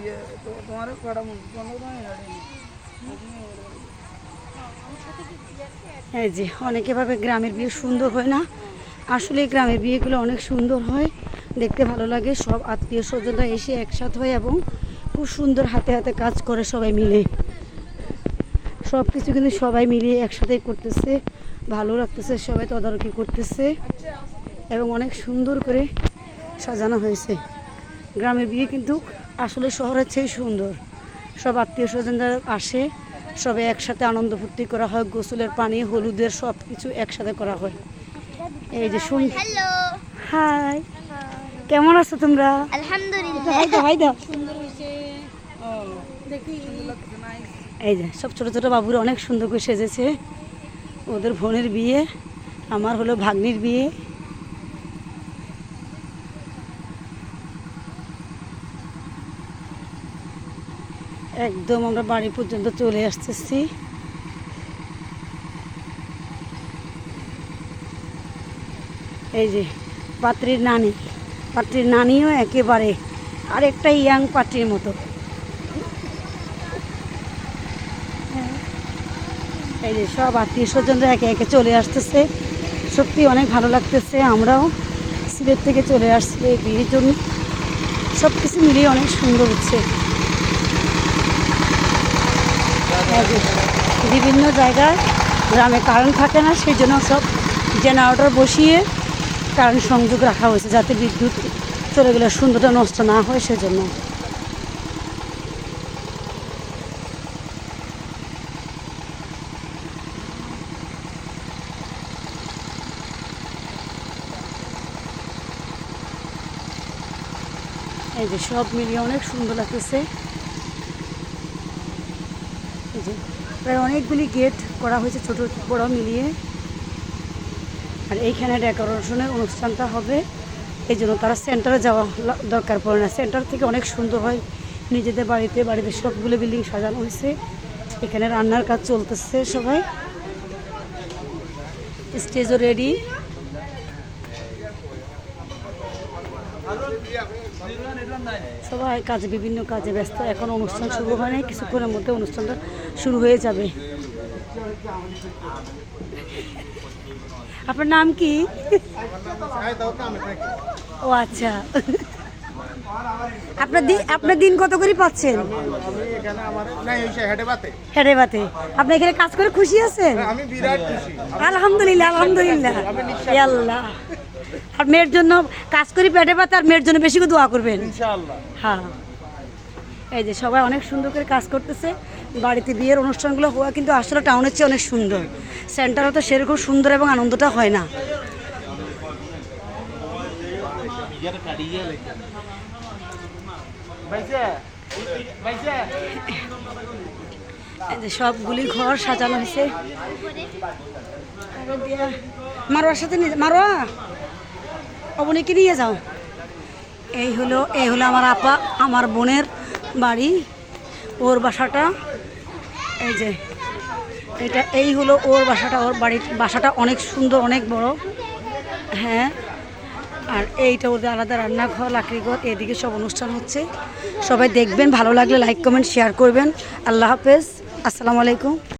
ইয়ে এই যে অনেকে ভাবে গ্রামের বিয়ে সুন্দর হয় না। আসলে গ্রামের বিয়েগুলো অনেক সুন্দর হয়। দেখতে ভালো লাগে। সব আত্মীয় স্বজনরা এসে একসাথ হয় এবং খুব সুন্দর হাতে হাতে কাজ করে সবাই মিলে। সব কিছু কিন্তু সবাই মিলিয়ে একসাথেই করতেছে। ভালো লাগতেছে, সবাই তদারকি করতেছে এবং অনেক সুন্দর করে সাজানো হয়েছে। গ্রামের বিয়ে কিন্তু আসলে শহরের চেয়ে সুন্দর। সব আত্মীয় স্বজনরা আসে সবাই একসাথে আনন্দ ফুর্তি করা হয় গোসলের পানি হলুদের সব কিছু একসাথে করা হয়। এই যে শুন হাই কেমন আছো তোমরা? আলহামদুলিল্লাহ। এই যে সব ছোট ছোট বাবুরা অনেক সুন্দর করে সেজেছে। ওদের বোনের বিয়ে আমার হলো ভাগ্নির বিয়ে। একদম আমরা বাড়ি পর্যন্ত চলে আসতেছি। এই যে পাত্রীর নানি, পাত্রীর নানিও একেবারে আরেকটা ইয়াং পাত্রীর মতো। এই যে সব আত্মীয় স্বজনরা একে একে চলে আসতেছে। সত্যি অনেক ভালো লাগতেছে, আমরাও সিলেট থেকে চলে আসছি এই বিয়ের জন্য সব কিছু মিলিয়ে অনেক সুন্দর হচ্ছে এই যে বিভিন্ন জায়গায় গ্রামে কারেন্ট থাকে না, সেই জন্য সব জেনারেটর বসিয়ে কারেন্ট সংযোগ রাখা হয়েছে যাতে বিদ্যুৎ চলে গেলে সুন্দরটা নষ্ট না হয়, সেজন্য। এই যে সব মিলিয়ে অনেক সুন্দর লাগতেছে। যে প্রায় অনেকগুলি গেট করা হয়েছে ছোট বড় মিলিয়ে। আর এইখানে ডেকোরেশনের অনুষ্ঠানটা হবে। এই জন্য তারা সেন্টারে যাওয়া দরকার পড়ে না। সেন্টার থেকে অনেক সুন্দর হয়। নিজেদের বাড়িতে বাড়িতে সবগুলো বিল্ডিং সাজানো হয়েছে। এখানে রান্নার কাজ চলতেছে সবাই। স্টেজও রেডি সবাই কাজে বিভিন্ন কাজে ব্যস্ত। এখন অনুষ্ঠান শুরু হয় নাই কিছুক্ষণের মধ্যে অনুষ্ঠানটা শুরু হয়ে যাবে। আপনার নাম কি? ও আচ্ছা। আপনার দিন আপনার দিন কত করে পাচ্ছেন? হেঁটে বাতে। আপনি এখানে কাজ করে খুশি আছেন? আলহামদুলিল্লাহ আলহামদুলিল্লাহ। আল্লাহ আর মেয়ের জন্য কাজ করি পেটে পাতে আর মেয়ের জন্য বেশি করে দোয়া করবেন। হ্যাঁ। এই যে সবাই অনেক সুন্দর করে কাজ করতেছে। বাড়িতে বিয়ের অনুষ্ঠানগুলো হওয়া কিন্তু আসলে টাউনের চেয়ে অনেক সুন্দর। সেন্টারে তো সেরকম সুন্দর এবং আনন্দটা হয় না। সবগুলি ঘর সাজানো হয়েছে। মারোয়ার সাথে মারোয়া? অবনীকে নিয়ে যাও। এই হলো এই হলো আমার আপা, আমার বোনের বাড়ি, ওর বাসাটা। এই যে, এটা, এই হলো ওর বাসাটা, ওর বাড়ির বাসাটা অনেক সুন্দর, অনেক বড়। হ্যাঁ আর এইটা ওদের আলাদা রান্নাঘর, লাকড়িঘর, এদিকে সব অনুষ্ঠান হচ্ছে। সবাই দেখবেন, ভালো লাগলে লাইক কমেন্ট শেয়ার করবেন। আল্লাহ হাফেজ। আসসালামু আলাইকুম।